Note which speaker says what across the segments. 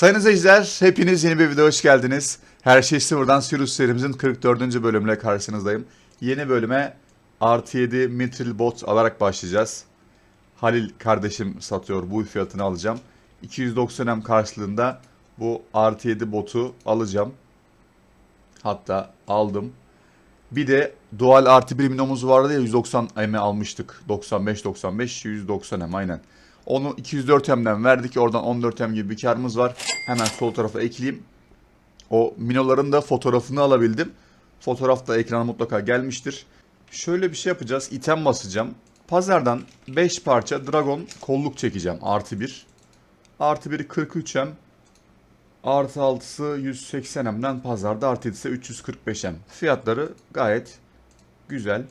Speaker 1: Sayın izleyiciler, hepiniz yeni bir videoya hoş geldiniz. Her şey sıfırdan Sirius serimizin 44. bölümüyle karşınızdayım. Yeni bölüme artı 7 Mitril bot alarak başlayacağız. Halil kardeşim satıyor, bu fiyatını alacağım. 290M karşılığında bu artı 7 botu alacağım. Hatta aldım. Bir de dual artı 1 minomuz vardı ya 190 M almıştık. 95-95 190 M aynen. Onu 204 M'den verdik. Oradan 14 M gibi bir karımız var. Hemen sol tarafa ekleyeyim. O minoların da fotoğrafını alabildim. Fotoğraf da ekrana mutlaka gelmiştir. Şöyle bir şey yapacağız. İtem basacağım. Pazardan 5 parça dragon kolluk çekeceğim. Artı 1. Artı 1 43 M. Artı 6'sı 180 M'den pazarda artı 7'si 345 M. Fiyatları gayet güzel.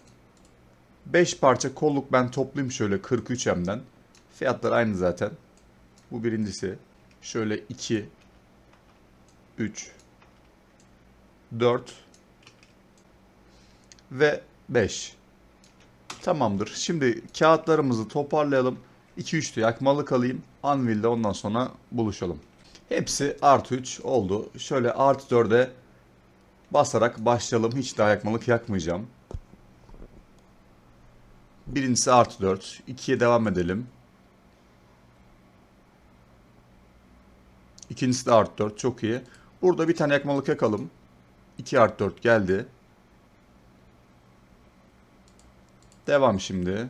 Speaker 1: 5 parça kolluk ben toplayayım şöyle 43 M'den. Fiyatlar aynı zaten. Bu birincisi. Şöyle 2 3 4 ve 5. Tamamdır. Şimdi kağıtlarımızı toparlayalım. 2-3'te yakmalık alayım. Anvil'de ondan sonra buluşalım. Hepsi artı 3 oldu. Şöyle artı 4'e basarak başlayalım. Hiç daha yakmalık yakmayacağım. Birincisi artı 4. 2'ye devam edelim. İkincisi de artı 4. Çok iyi. Burada bir tane yakmalık yakalım. 2 artı 4 geldi. Devam şimdi.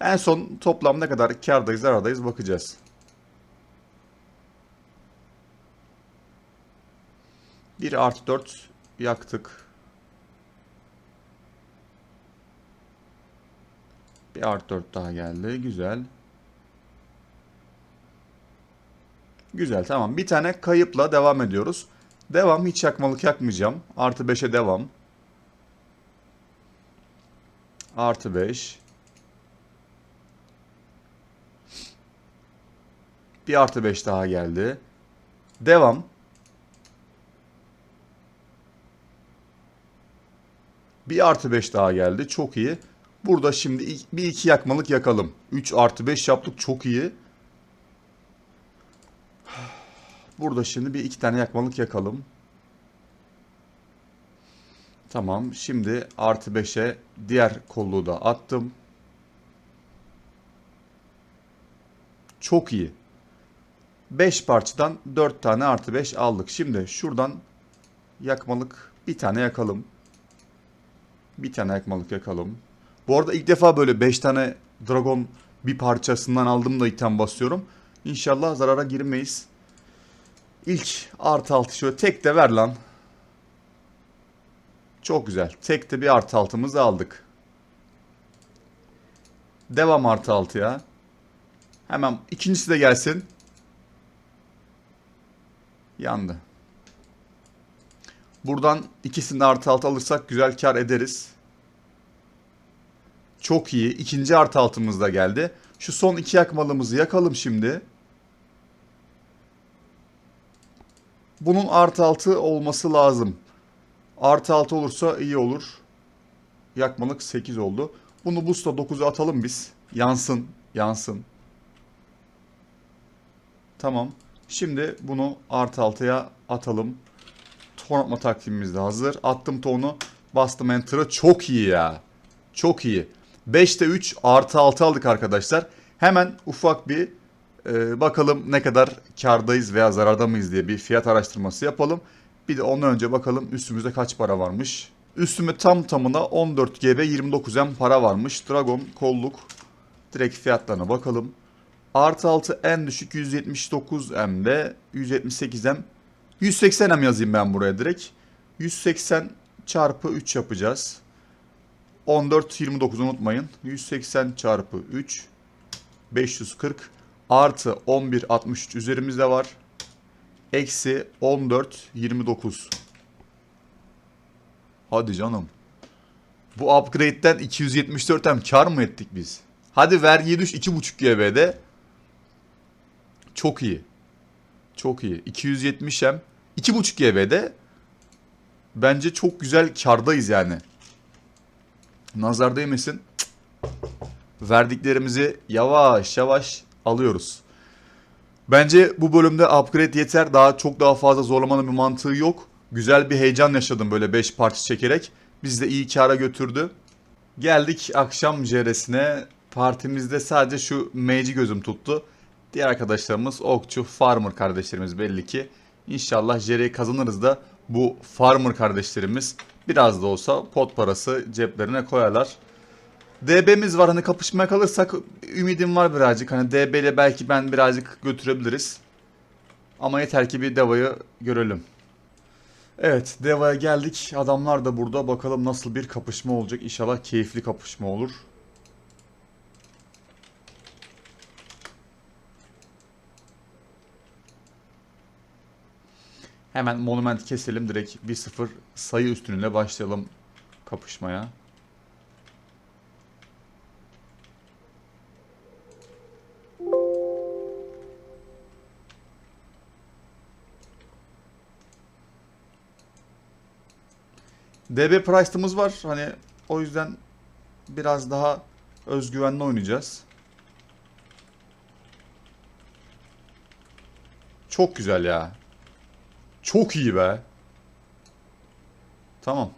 Speaker 1: En son toplam ne kadar kardayız zaradayız bakacağız. Bir artı 4 yaktık. Bir artı 4 daha geldi. Güzel. Güzel tamam. Bir tane kayıpla devam ediyoruz. Devam hiç yakmalık yakmayacağım. Artı 5'e devam. Artı 5. Bir artı 5 daha geldi. Devam. Bir artı 5 daha geldi. Çok iyi. Burada şimdi bir iki yakmalık yakalım. 3 artı 5 yaptık. Çok iyi. Burada şimdi bir iki tane yakmalık yakalım. Tamam. Şimdi artı 5'e diğer kolluğu da attım. Çok iyi. 5 parçadan 4 tane artı 5 aldık. Şimdi şuradan yakmalık bir tane yakalım. Bir tane yakmalık yakalım. Bu arada ilk defa böyle 5 tane dragon bir parçasından aldım da item basıyorum. İnşallah zarara girmeyiz. İlk artı altı şöyle tek de ver lan. Çok güzel. Tek de bir artı altımızı aldık. Devam artı altıya. Hemen ikincisi de gelsin. Yandı. Buradan ikisini de artı altı alırsak güzel kar ederiz. Çok iyi. İkinci artı altımız da geldi. Şu son iki yakmalımızı yakalım şimdi. Bunun artı altı olması lazım. Artı altı olursa iyi olur. Yakmalık 8 oldu. Bunu boost'a 9'a atalım biz. Yansın. Yansın. Tamam. Şimdi bunu artı altıya atalım. Ton atma takvimimiz de hazır. Attım tonu. Bastım enter'ı. Çok iyi ya. Çok iyi. 5'te 3 artı 6 aldık arkadaşlar. Hemen ufak bir e, bakalım ne kadar kardayız veya zararda mıyız diye bir fiyat araştırması yapalım. Bir de ondan önce bakalım üstümüzde kaç para varmış. Üstüme tam tamına 14 GB 29M para varmış. Dragon kolluk. Direkt fiyatlarına bakalım. Artı 6 en düşük 179M'de 178M 180M yazayım ben buraya direkt. 180 çarpı 3 yapacağız. 14 29 unutmayın. 180 çarpı 3 540 artı 11 63 üzerimizde var. Eksi 14 29. Hadi canım. Bu upgrade'den 274 hem kar mı ettik biz? Hadi vergiye düş 2.5 GB'de. Çok iyi. Çok iyi. 270 hem 2.5 GB'de bence çok güzel kardayız yani. Nazar değmesin. Verdiklerimizi yavaş yavaş alıyoruz. Bence bu bölümde upgrade yeter. Daha çok daha fazla zorlamanın bir mantığı yok. Güzel bir heyecan yaşadım böyle 5 parça çekerek. Biz de iyi kara götürdü. Geldik akşam jeresine. Partimizde sadece şu mage'i gözüm tuttu. Diğer arkadaşlarımız okçu, farmer kardeşlerimiz belli ki. İnşallah jereyi kazanırız da bu farmer kardeşlerimiz biraz da olsa pot parası ceplerine koyarlar. DB'miz var hani kapışmaya kalırsak ümidim var birazcık. Hani DB ile belki ben birazcık götürebiliriz. Ama yeter ki bir Deva'yı görelim. Evet Deva'ya geldik. Adamlar da burada. Bakalım nasıl bir kapışma olacak. İnşallah keyifli kapışma olur. Hemen monument keselim. Direkt 1-0 sayı üstünlüğüyle başlayalım kapışmaya. DB Price'ımız var. Hani o yüzden biraz daha özgüvenli oynayacağız. Çok güzel ya. Çok iyi be. Tamam.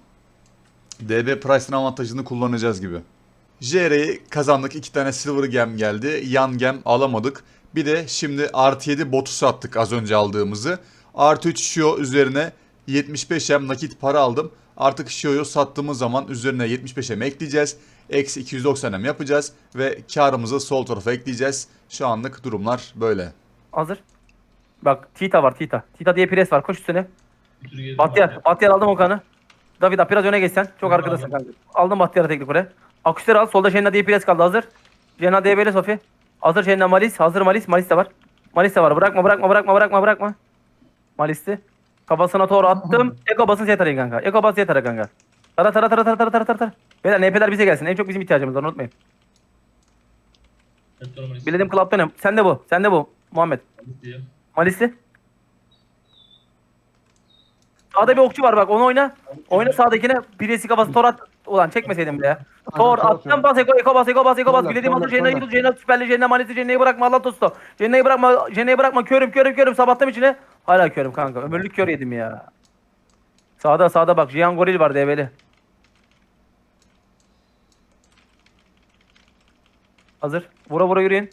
Speaker 1: DB Price'ın avantajını kullanacağız gibi. JR'yi kazandık. iki tane Silver Gem geldi. Yan Gem alamadık. Bir de şimdi artı 7 botu sattık az önce aldığımızı. Artı 3 Shio üzerine 75 hem nakit para aldım. Artık Shio'yu sattığımız zaman üzerine 75 hem ekleyeceğiz. Eksi 290 hem yapacağız. Ve karımızı sol tarafa ekleyeceğiz. Şu anlık durumlar böyle.
Speaker 2: Hazır. Bak Tita var Tita. Tita diye pres var. Koş üstüne. Bahtiyar. Bahtiyar aldım Okan'ı. David biraz öne geçsen. Çok arkadasın
Speaker 3: aldım.
Speaker 2: kanka. Aldım Bahtiyar'ı teknik oraya. Aküşleri al. Solda Jenna diye pres kaldı. Hazır. Jenna DB'li Sofi. Hazır Jenna Malis. Hazır Malis. Malis de var. Malis de var. Bırakma bırakma bırakma bırakma bırakma. Malis'ti. Kafasına tor attım. Eko basın tarayın kanka. Eko bas tara kanka. Tara tara tara tara tara tara tara. Beyler NP'ler bize gelsin. En çok bizim ihtiyacımız var unutmayın. Bildiğim club'da ne? Sen de bu. Sen de bu. Muhammed. Malis'i. Sağda bir okçu var bak onu oyna. Oyna sağdakine birisi kafası tor at. Ulan çekmeseydim be ya. Tor attım bas eko eko bas eko bas eko bas. Bilediğim hazır Jenna
Speaker 4: torla.
Speaker 2: yudul Jenna süperli Jenna Malis'i Jenna'yı bırakma Allah tostu. Jenna'yı bırakma Jenna'yı bırakma körüm körüm körüm sabahtım içine. Hala körüm kanka ömürlük kör yedim ya. Sağda sağda bak Jiyan Goril var develi. Hazır. Vura vura yürüyün.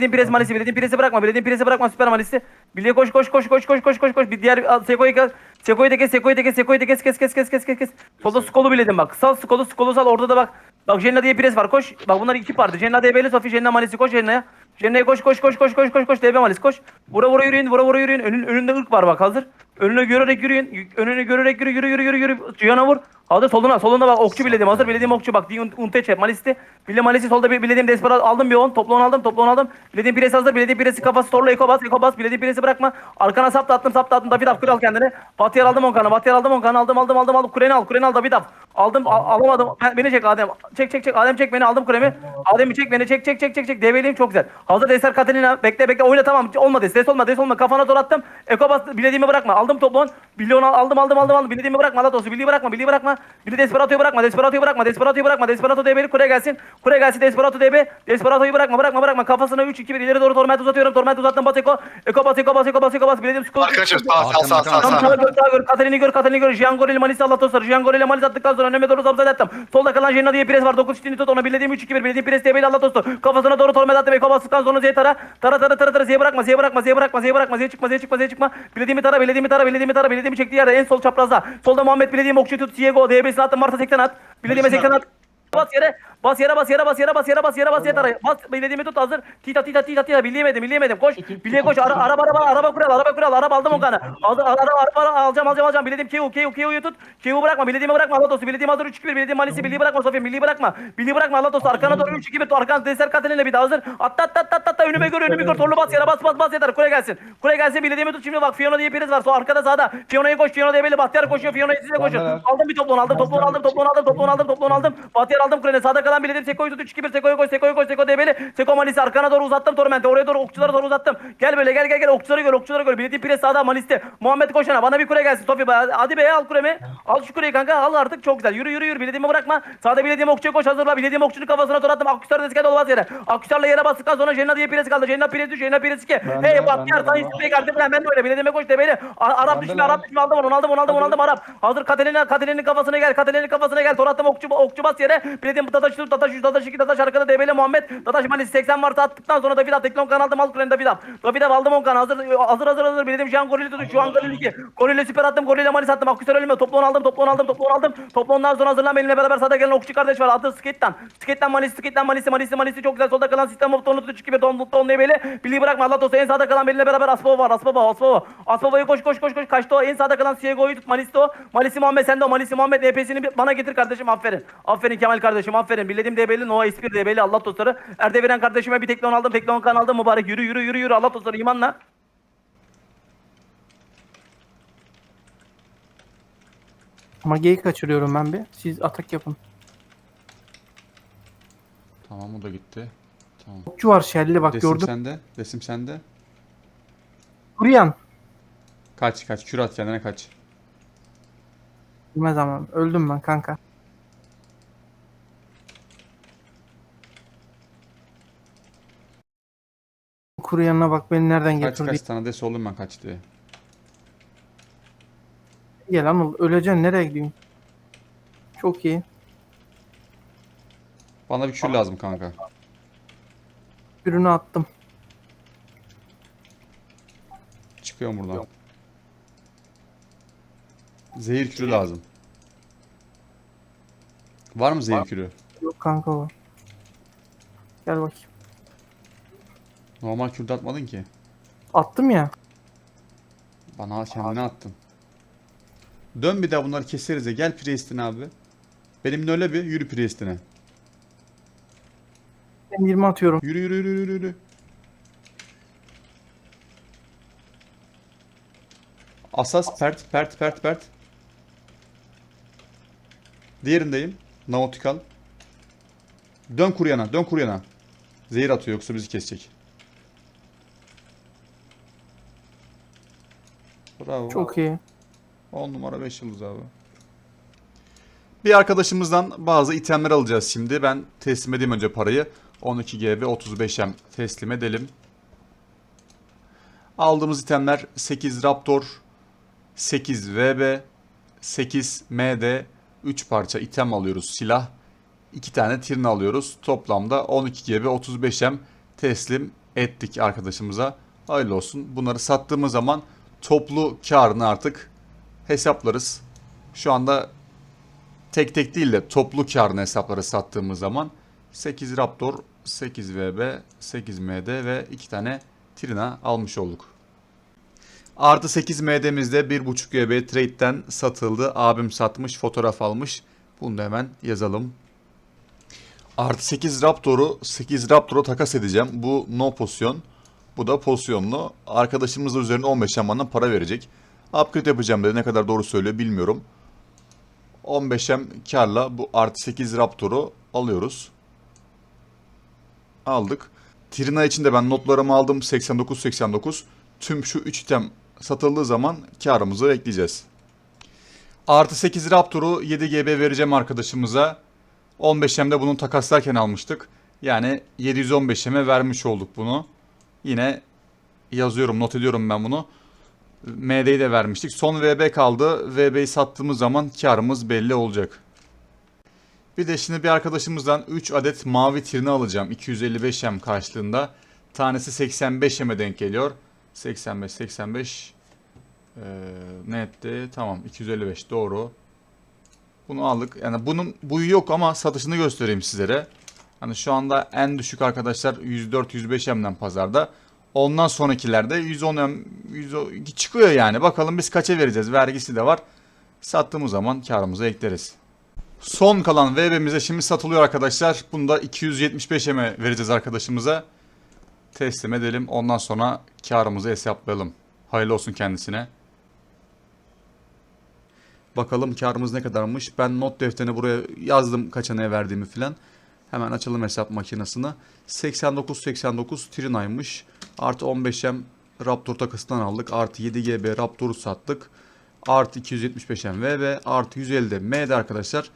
Speaker 2: Bildiğin pres malisi, bildiğin presi bırakma, bildiğin presi bırakma süper malisi. Bildiğin koş koş koş koş koş koş koş koş. Bir diğer Seko'yu kes. Seko'yu da kes, Seko'yu da kes, Seko'yu da kes kes kes kes kes kes kes. Solda skolu biledim bak. Sal skolu, skolu sal orada da bak. Bak Jenna diye pres var koş. Bak bunlar iki parti. Jenna diye belli Sofi, Jenna malisi koş Jenna'ya. Jenna'ya koş koş koş koş koş koş koş. DB malisi koş. Vura vura yürüyün, vura vura yürüyün. Önün, önünde ırk var bak hazır. Önüne görerek yürüyün. Önünü görerek yürü yürü yürü yürü yürü. Cihana vur. Hazır soluna soluna bak okçu bilediğim hazır bilediğim okçu bak. Unteçe Malisti. Bile Malisi solda bir bilediğim Desperado aldım bir 10. Toplu 10 aldım toplu 10 aldım. Bilediğim piresi hazır bilediğim piresi kafası torla eko bas eko bas. Bilediğim piresi bırakma. Arkana sap da attım sap da attım. David Af al kendine. Batyar aldım 10 kanı. Batyar aldım 10 kanı. Aldım aldım aldım aldım. Kureni al kureni al David Af. Aldım al- alamadım. Ben, beni çek Adem. Çek çek çek. Adem çek beni aldım kuremi. Adem'i çek beni çek çek çek çek çek. Develiyim çok güzel. Hazır Deser Katalina. Bekle bekle oyna tamam. Olmadı. Ses olma des olma. Kafana tor attım. Eko bas bilediğimi bırakma. Aldım Aldım topu Bilyonu aldım aldım aldım aldım. Bildiğimi bırakma Latos'u. Bildiği bırakma. Bildiği bırakma. Bildi Desperato'yu bırakma. Desperato'yu bırakma. Desperato'yu bırakma. Desperato DB'li kure gelsin. Kure gelsin Desperato DB. Desperato'yu bırakma. Bırakma bırakma. Kafasına 3 2 1 ileri doğru torment uzatıyorum. Torment uzattım Bateko. Eko Bateko Bateko Bateko Bas. Bildiğim skor.
Speaker 5: Arkadaşlar sağ sağ sağ sağ.
Speaker 2: Tam sağa gör sağa gör. Katarini gör Katarini gör. Jiangoril Manisa Latos'u. Jiangoril Manisa attıktan sonra önüme doğru zabzat attım. Solda kalan Jenna diye pres var. 9 çitini tut ona. Bildiğim 3 2 1. Bildiğim pres DB'li Latos'u. Kafasına doğru torment attım. Eko bastıktan sonra Z tara. Tara tara tara tara Z bırakma. Z bırakma. Z bırakma. Z bırakma. Z çıkma. Z çıkma. Z çıkma. Bildiğimi tara. Bildiğimi Mitara, Belediye Mitara, Belediye mi çektiği yerde en sol çaprazda. Solda Muhammed Belediye mi okçu tut, Diego, DB'sini attı, Marta sekten at. Belediye sekten at. Bas yere. Bas yere bas yere bas yere bas yere bas yere bas yere bas bilediğimi tut hazır. Tita tita tita tita bilemedim bilemedim koş. Bileye koş ara, araba araba araba kural araba kural araba aldım o kanı. Aldı araba araba alacağım alacağım alacağım bilediğim Kevu Kevu Kevu'yu tut. Kevu bırakma bilediğimi bırakma Allah dostu bilediğim hazır 3 2 1 bilediğim Malisi bildiği bırakma Sofya bildiği bırakma. Bildiği bırakma Allah dostu arkana doğru 3 2 1 arkana deser Katalin'le bir daha hazır. Atla atla atla atla önüme gör önüme gör torlu bas yere bas bas bas yeter kule gelsin. Kule gelsin bilediğimi tut şimdi bak Fiona diye biriz var. Sol arkada sağda. Fiona'ya koş Fiona diye belli Bahtiyar koşuyor Fiona size koşuyor. Aldım bir toplon aldım toplon aldım toplon aldım toplon aldım toplon aldım. Bahtiyar içeri aldım kulene. Sağda kalan bildiğim Seko'yu tut. 3-2-1 Seko'yu koş. Seko'yu koş. Seko debeli. Seko Malisi arkana doğru uzattım Torment'e. Oraya doğru okçulara doğru uzattım. Gel böyle gel gel gel. Okçuları gör. Okçuları gör. Bildiğim pres sağda Malis'te. Muhammed koşana. Bana bir kule gelsin. Sofi hadi be al kulemi. Al şu kuleyi kanka. Al artık çok güzel. Yürü yürü yürü. Bildiğimi bırakma. Sağda bildiğim okçuya koş hazırla. Bildiğim okçunun kafasına tor attım. Akuşlar desket olmaz yere. Akuşlarla yere bastıktan sonra Jenna diye piresi kaldı. Jenna piresi Jenna piresi ki. Hey Bahtiyar
Speaker 3: de,
Speaker 2: sayın
Speaker 3: de.
Speaker 2: Sprey kardeşim ben de öyle. Bildiğime koş debeli. Arap düşme. Arap düşme aldım onu aldım onu aldım onu aldım Arap. Hazır Katalina'nın kafasına gel. Katalina'nın kafasına gel. Tor attım okçu okçu bas yere. Bildiğim Dadaş dur Dadaş 3 Dadaş 2 Dadaş arkada debeli Muhammed. Dadaş Malis 80 varsa attıktan sonra David at. Teklon kan aldım al kulenin David at. David aldım on kan hazır hazır hazır hazır. Bildiğim şu an Gorili tutun. Şu an Gorili 2. Gorili süper attım. Gorili Malis attım. Akkusör ölüme. Toplu aldım. Toplu aldım. Toplu aldım. Toplu sonra hazırlan benimle beraber sağda gelen okçu kardeş var. Adı Skit'ten. Skit'ten Malis Skit'ten Malis'i Malis'i Malis'i çok güzel. Solda kalan sistem of tonu tutucu gibi don don böyle. Billy bırakma. Allah dostu en sağda kalan benimle beraber Aspava var. Aspava Aspava. Aspava'yı koş koş koş koş. Kaçtı o. En sağda kalan Siego'yu tut. Malis'i o. Malis'i Muhammed sen de o. Malis'i Muhammed EP'sini bana getir kardeşim. Aferin. Aferin Kemal kardeşim. Aferin. Bildiğim DB'li Nova İspir DB'li Allah dostları. Erdeviren kardeşime bir teklon aldım. Teklon kan aldım. Mübarek. Yürü yürü yürü yürü. Allah dostları imanla.
Speaker 4: Mage'yi kaçırıyorum ben bir. Siz atak yapın.
Speaker 1: Tamam o da gitti. Tamam.
Speaker 4: Okçu var şerli bak
Speaker 1: Resim
Speaker 4: gördüm.
Speaker 1: sende. Resim sende.
Speaker 4: Kuryan.
Speaker 1: Kaç kaç. Kür at kendine kaç.
Speaker 4: Bilmez ama öldüm ben kanka. Kuru yanına bak beni nereden
Speaker 1: Kaç
Speaker 4: getirdi.
Speaker 1: kaç sana des oğlum ben kaç diye.
Speaker 4: Gel Anıl öleceksin nereye gidiyorsun? Çok iyi.
Speaker 1: Bana bir kür lazım kanka.
Speaker 4: Ürünü attım.
Speaker 1: Çıkıyorum buradan. Zehir kürü lazım. Var mı zehir kürü?
Speaker 4: Yok kanka o. Gel bakayım.
Speaker 1: Normal kürde atmadın ki.
Speaker 4: Attım ya.
Speaker 1: Bana kendine attın. Dön bir daha bunları keseriz ya. Gel Priest'ine abi. Benimle öyle bir yürü Priest'ine.
Speaker 4: Ben 20 atıyorum.
Speaker 1: Yürü yürü yürü yürü yürü. Asas pert pert pert pert. Diğerindeyim. Nautikal. Dön kuryana dön kuryana. Zehir atıyor yoksa bizi kesecek. Bravo.
Speaker 4: Çok iyi.
Speaker 1: 10 numara 5 yıldız abi. Bir arkadaşımızdan bazı itemler alacağız şimdi. Ben teslim edeyim önce parayı. 12GB 35M teslim edelim. Aldığımız itemler 8 Raptor, 8 VB, 8 MD, 3 parça item alıyoruz silah. 2 tane tirna alıyoruz. Toplamda 12GB 35M teslim ettik arkadaşımıza. Hayırlı olsun. Bunları sattığımız zaman toplu karını artık hesaplarız. Şu anda tek tek değil de toplu karını hesapları sattığımız zaman 8 Raptor, 8 VB, 8 MD ve 2 tane Trina almış olduk. Artı 8 MD'mizde 1.5 GB trade'den satıldı. Abim satmış, fotoğraf almış. Bunu da hemen yazalım. Artı 8 Raptor'u 8 Raptor'a takas edeceğim. Bu no pozisyon. Bu da pozisyonlu. Arkadaşımız da üzerine 15 şamandan para verecek. Upgrade yapacağım dedi. Ne kadar doğru söylüyor bilmiyorum. 15'em karla bu artı 8 Raptor'u alıyoruz. Aldık. Trina için de ben notlarımı aldım. 89-89. Tüm şu 3 item satıldığı zaman karımızı ekleyeceğiz. Artı 8 Raptor'u 7 GB vereceğim arkadaşımıza. 15'emde bunu takaslarken almıştık. Yani 715'eme vermiş olduk bunu. Yine yazıyorum, not ediyorum ben bunu. MD'yi de vermiştik. Son VB kaldı. VB'yi sattığımız zaman karımız belli olacak. Bir de şimdi bir arkadaşımızdan 3 adet mavi tirini alacağım. 255M karşılığında. Tanesi 85M'e denk geliyor. 85, 85. Ee, ne etti? Tamam 255 doğru. Bunu aldık. Yani bunun buyu yok ama satışını göstereyim sizlere. Hani şu anda en düşük arkadaşlar 104-105M'den pazarda. Ondan sonrakilerde 110 110 çıkıyor yani. Bakalım biz kaça vereceğiz. Vergisi de var. Sattığımız zaman karımıza ekleriz. Son kalan VB'mize şimdi satılıyor arkadaşlar. Bunu da 275'e vereceğiz arkadaşımıza. Teslim edelim. Ondan sonra karımızı hesaplayalım. Hayırlı olsun kendisine. Bakalım karımız ne kadarmış. Ben not defterine buraya yazdım kaçanaya verdiğimi filan. Hemen açalım hesap makinesini. 89-89 Trinay'mış. Artı 15M Raptor takısından aldık. Artı 7GB Raptor'u sattık. Artı 275M VB. Artı 150 de M'de arkadaşlar.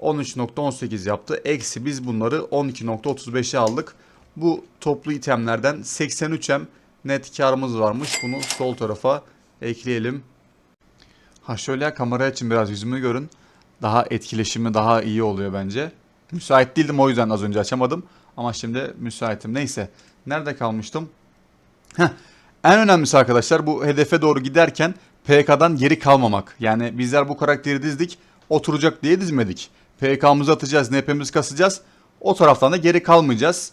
Speaker 1: 13.18 yaptı. Eksi biz bunları 12.35'e aldık. Bu toplu itemlerden 83M net karımız varmış. Bunu sol tarafa ekleyelim. Ha şöyle kameraya için biraz yüzümü görün. Daha etkileşimi daha iyi oluyor bence. Müsait değildim o yüzden az önce açamadım. Ama şimdi müsaitim. Neyse. Nerede kalmıştım? Heh. En önemlisi arkadaşlar bu hedefe doğru giderken PK'dan geri kalmamak. Yani bizler bu karakteri dizdik. Oturacak diye dizmedik. PK'mızı atacağız, NP'mizi kasacağız. O taraftan da geri kalmayacağız.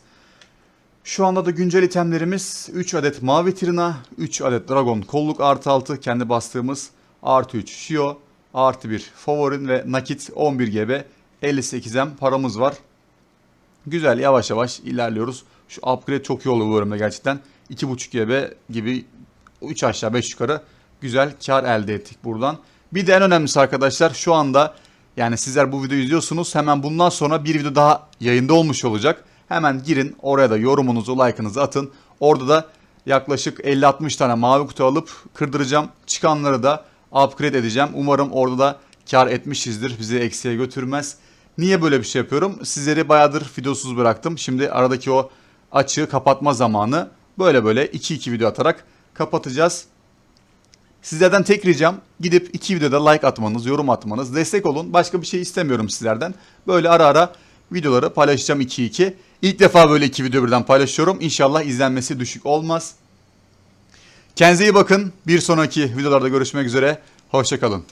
Speaker 1: Şu anda da güncel itemlerimiz 3 adet mavi trina, 3 adet dragon kolluk artı 6 kendi bastığımız artı 3 shio, artı 1 favorin ve nakit 11 GB 58M paramız var. Güzel yavaş yavaş ilerliyoruz. Şu upgrade çok iyi oldu bu bölümde gerçekten. 2.5 GB gibi 3 aşağı 5 yukarı güzel kar elde ettik buradan. Bir de en önemlisi arkadaşlar şu anda yani sizler bu videoyu izliyorsunuz. Hemen bundan sonra bir video daha yayında olmuş olacak. Hemen girin oraya da yorumunuzu, like'ınızı atın. Orada da yaklaşık 50-60 tane mavi kutu alıp kırdıracağım. Çıkanları da upgrade edeceğim. Umarım orada da kar etmişizdir. Bizi eksiye götürmez. Niye böyle bir şey yapıyorum? Sizleri bayağıdır videosuz bıraktım. Şimdi aradaki o açığı kapatma zamanı. Böyle böyle 2-2 video atarak kapatacağız. Sizlerden tek ricam gidip iki videoda like atmanız, yorum atmanız, destek olun. Başka bir şey istemiyorum sizlerden. Böyle ara ara videoları paylaşacağım 2-2. İlk defa böyle iki video birden paylaşıyorum. İnşallah izlenmesi düşük olmaz. Kendinize iyi bakın. Bir sonraki videolarda görüşmek üzere. Hoşçakalın.